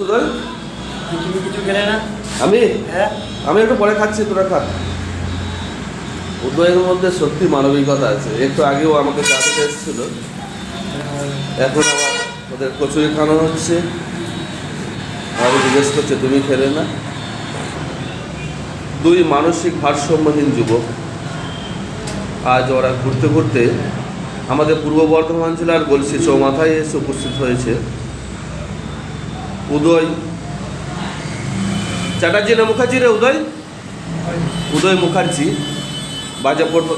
সুদল কিছু খেলে না। আমি? হ্যাঁ। আমি একটু পরে খাচ্ছি তোরা খা। উদয়ের মধ্যে সত্যি মানবিকতা আছে। একটু আগেও আমাকে এসেছিল। এখন আবার ওদের কচুরি খাওয়ানো হচ্ছে। আর জিজ্ঞেস করছে তুমি খেলে না? দুই মানসিক ভারসাম্যহীন যুবক। আজ ওরা ঘুরতে ঘুরতে আমাদের পূর্ব বর্ধমান জেলার গলসি চৌমাথায় এসে উপস্থিত হয়েছে। উদয়। চ্যাটার্জি না মুখার্জি রে উদয়? উদয় মুখার্জি বাজা প্রত-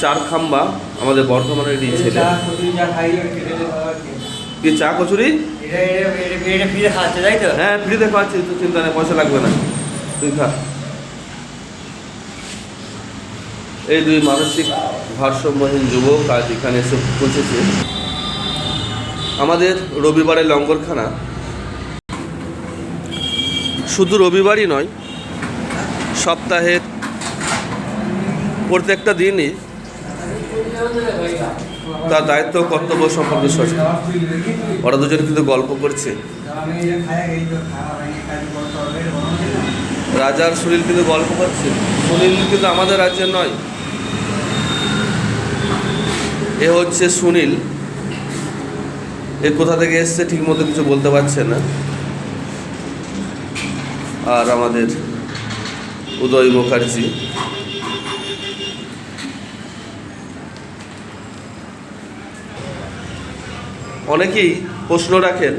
চার খাম্বা আমাদের বর্ধমানের এই ছেলে। কে। চা কচুরি? হ্যাঁ ফ্রিতে খাওয়াচ্ছি তো চিন্তা নেই পয়সা লাগবে না। তুই খা। এই দুই মানসিক ভারসাম্যহীন যুবক আজ এখানে এসে পৌঁছেছে। আমাদের রবিবারের লঙ্গরখানা। শুধু রবিবারই নয়, সপ্তাহের প্রত্যেকটা দিনই তার দায়িত্ব কর্তব্য সম্পর্কে সচেতন ওরা দুজন কিন্তু গল্প করছে। রাজার সুনীল কিন্তু গল্প করছে। সুনীল কিন্তু আমাদের রাজ্যের নয়। এ হচ্ছে সুনীল। এ কোথা থেকে এসছে ঠিক মতো কিছু বলতে পারছে না। আর আমাদের উদয় মুখার্জি। অনেকেই প্রশ্ন রাখেন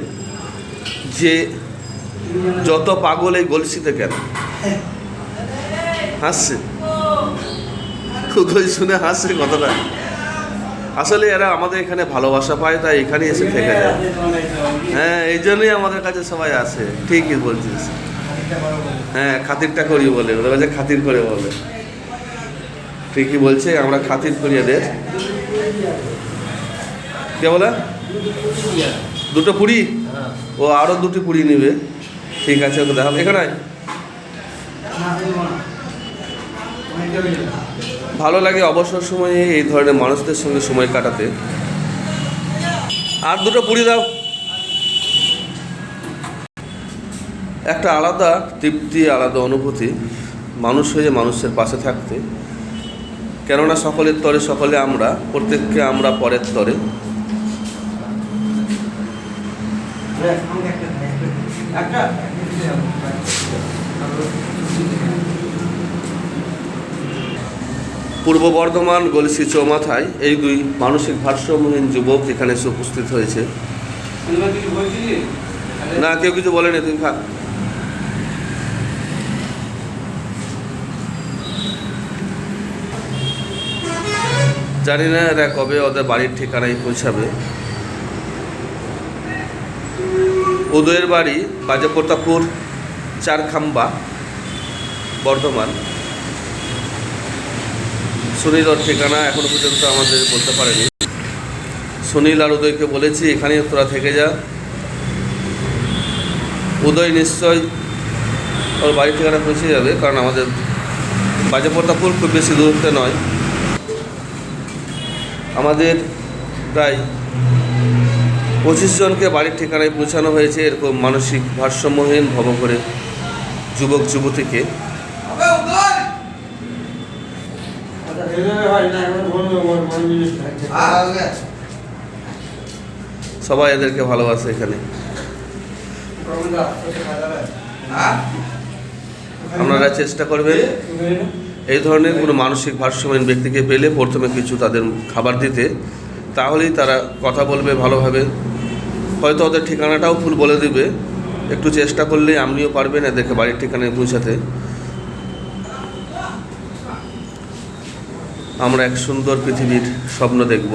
যে যত পাগল এই গলসিতে কেন? হাসছে। উদয় শুনে হাসছে কথাটা। আসলে এরা আমাদের এখানে ভালোবাসা পায়, তাই এখানে এসে থেকে যায়। হ্যাঁ এই জন্যই আমাদের কাছে সবাই আসে। ঠিকই বলছিস। হ্যাঁ খাতিরটা করি বলে। ওদের কাছে খাতির করে বলে। ঠিকই বলছে, আমরা খাতির করি এদের। কে বলে? দুটো পুরি? ও আরও দুটি পুরি নেবে। ঠিক আছে, ওকে দেখাবো। এখানে। ভালো লাগে অবসর সময়ে এই ধরনের মানুষদের সঙ্গে সময় কাটাতে। আর দুটো পুরি দাও। একটা আলাদা তৃপ্তি, আলাদা অনুভূতি মানুষ হয়ে মানুষের পাশে থাকতে। কেননা সকলের তরে সকলে আমরা, প্রত্যেককে আমরা পরের তরে। পূর্ব বর্ধমান, গলসি চৌমাথায় এই দুই মানসিক ভারসাম্যহীন যুবক এখানে এসে উপস্থিত হয়েছে। না, কেউ কিছু বলেনি, তুমি জানি না এরা কবে ওদের বাড়ির ঠিকানায় পৌঁছাবে। উদয়ের বাড়ি বাজে চারখাম্বা, বর্ধমান। সুনীল ওর ঠিকানা এখনও পর্যন্ত আমাদের বলতে পারেনি। সুনীল আর উদয়কে বলেছি, এখানেই তোরা থেকে যা। উদয় নিশ্চয় ওর বাড়ির ঠিকানা পৌঁছে যাবে, কারণ আমাদের বাজে প্রতাপপুর খুব বেশি দূরত্বে নয়। আমাদের প্রায় পঁচিশ জনকে বাড়ির ঠিকানায় পৌঁছানো হয়েছে, এরকম মানসিক ভারসাম্যহীন ভব করে যুবক যুবতীকে সবাই এদেরকে ভালোবাসে এখানে। আপনারা চেষ্টা করবেন এই ধরনের কোনো মানসিক ভারসাম্যহীন ব্যক্তিকে পেলে প্রথমে কিছু তাদের খাবার দিতে, তাহলেই তারা কথা বলবে ভালোভাবে। হয়তো ওদের ঠিকানাটাও ভুল বলে দিবে। একটু চেষ্টা করলে আপনিও পারবেন এদেরকে বাড়ির ঠিকানায় পৌঁছাতে। আমরা এক সুন্দর পৃথিবীর স্বপ্ন দেখব।